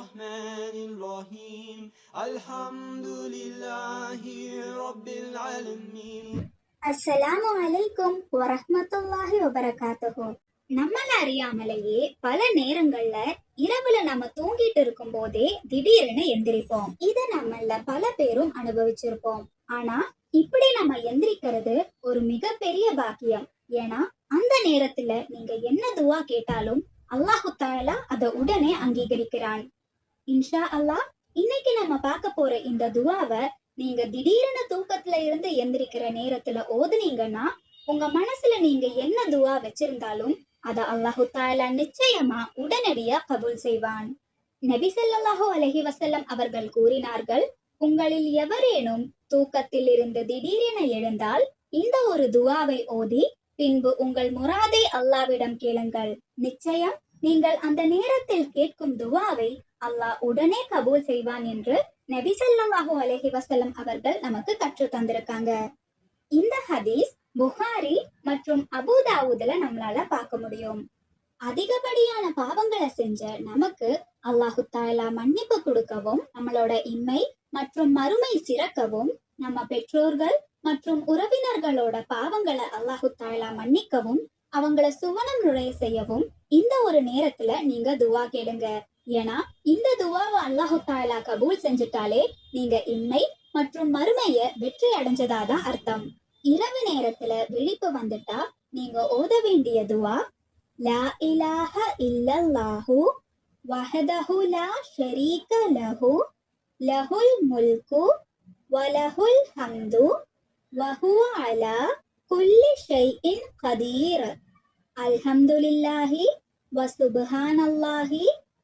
الرحمن الرحيم الحمد لله رب العالمين அஸ்ஸலாமு அலைக்கும் வரஹ்மத்துல்லாஹி வபரகாத்துஹு நம்மள அறியாமலேயே பல நேரங்கள்ல இரவுல நம்ம தூங்கிட்டு இருக்கும் போதே திடீர்னு எந்திரிப்போம் இத நம்மள பல பேரும் அனுபவிச்சிருப்போம் ஆனா இப்படி நம்ம எந்திரிக்கிறது ஒரு மிகப்பெரிய பாக்கியம் ஏன்னா அந்த நேரத்துல நீங்க என்ன துவா கேட்டாலும் அல்லாஹு தாலா அதை உடனே அங்கீகரிக்கிறான் இன்ஷா அல்லாஹ் இன்னைக்கு நம்ம பார்க்க போற இந்த துவாவை நீங்க திடீர்னு தூக்கத்துல இருந்து எந்திரிக்கிற நேரத்துல ஓதுனீங்கன்னா உங்க மனசுல நீங்க என்ன துவா வச்சிருந்தாலும் அத அல்லாஹு தாலா நிச்சயமா உடனடியா கபூல் செய்வான். நபி ஸல்லல்லாஹு அலஹி வசல்லம் அவர்கள் கூறினார்கள் உங்களில் எவரேனும் தூக்கத்தில் இருந்து திடீரென எழுந்தால் இந்த ஒரு துவாவை ஓதி பின்பு உங்கள் முராதை அல்லாவிடம் கேளுங்கள். நிச்சயம் நீங்கள் அந்த நேரத்தில் கேட்கும் துவாவை அல்லாஹ் உடனே கபூல் செய்வான் என்று நபி ஸல்லல்லாஹு அலஹி வசலம் அவர்கள் நமக்கு கற்று தந்திருக்காங்க. இந்த ஹதீஸ் புகாரி மற்றும் அபுதாவுதுல நம்மளால பார்க்க முடியும். அதிகப்படியான பாவங்களை செஞ்ச நமக்கு அல்லாஹு தாயலா மன்னிப்பு கொடுக்கவும் நம்மளோட இம்மை மற்றும் மறுமை சிறக்கவும் நம்ம பெற்றோர்கள் மற்றும் உறவினர்களோட பாவங்களை அல்லாஹு தாயலா மன்னிக்கவும் அவங்கள சுவனம் நுழைய செய்யவும் இந்த ஒரு நேரத்துல நீங்க துவா கேளுங்க. ஏன்னா இந்த துவாவை அல்லாஹு தாலா கபூல் செஞ்சுட்டாலே நீங்க இம்மை மற்றும் மறுமைய வெற்றி அடைஞ்சதா தான் அர்த்தம். இரவு நேரத்துல விழிப்பு வந்துட்டா நீங்க ஓத வேண்டிய துவா லா இலாஹ இல்லல்லாஹு வஹதஹு லா ஷரீக லஹு லஹுல் முல்கு வலஹுல் ஹம்து வஹுவ அலா குல்லி ஷைஇன் கதீர். அல்ஹம்துலில்லாஹி வசுபஹானல்லாஹி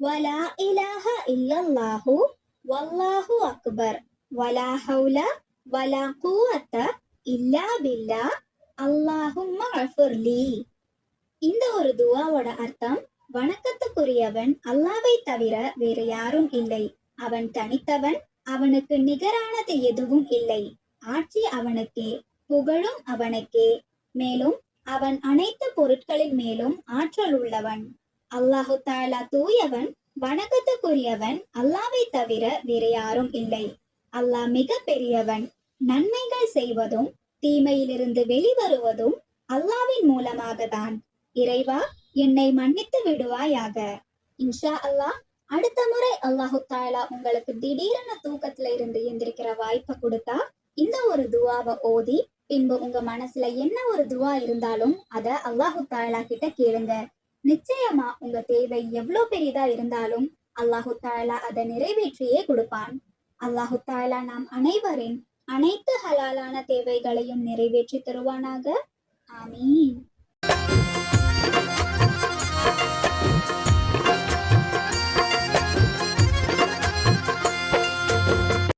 வலா இலாஹ இல்லல்லாஹு வல்லாஹு அக்பர் வலா ஹவுல வலா குவத்த இல்லா பில்லா அல்லாஹும்ம அஃபுர்லி இந்த ஒரு துவாவோட அர்த்தம் வணக்கத்துக்குரியவன் அல்லாவை தவிர வேறு யாரும் இல்லை அவன் தனித்தவன் அவனுக்கு நிகரானது எதுவும் இல்லை ஆட்சி அவனுக்கே புகழும் அவனுக்கே மேலும் அவன் அனைத்து பொருட்களின் மேலும் ஆற்றல் உள்ளவன் அல்லாஹு தாலா தூயவன் வணக்கத்துக்குரியவன் அல்லாவை தவிர வேற யாரும் இல்லை. அல்லாஹ் மிக பெரியவன் நன்மைகள் செய்வதும் தீமையிலிருந்து வெளிவருவதும் அல்லாவின் மூலமாக தான் இறைவா என்னை மன்னித்து விடுவாயாக. இன்ஷா அல்லாஹ் அடுத்த முறை அல்லாஹு தாலா உங்களுக்கு திடீரென தூக்கத்துல இருந்து எந்திரிக்கிற வாய்ப்பை கொடுத்தா இந்த ஒரு துவாவை ஓதி பின்பு உங்க மனசுல என்ன ஒரு துவா இருந்தாலும் அத அல்லாஹு தாலா கிட்ட கேளுங்க. நிச்சயமா உங்க தேவை எவ்வளவு பெரிதா இருந்தாலும் அல்லாஹு தாலா அதை நிறைவேற்றியே கொடுப்பான். அல்லாஹு தாலா நாம் அனைவரின் அனைத்து ஹலாலான தேவைகளையும் நிறைவேற்றி தருவானாக. ஆமீன்.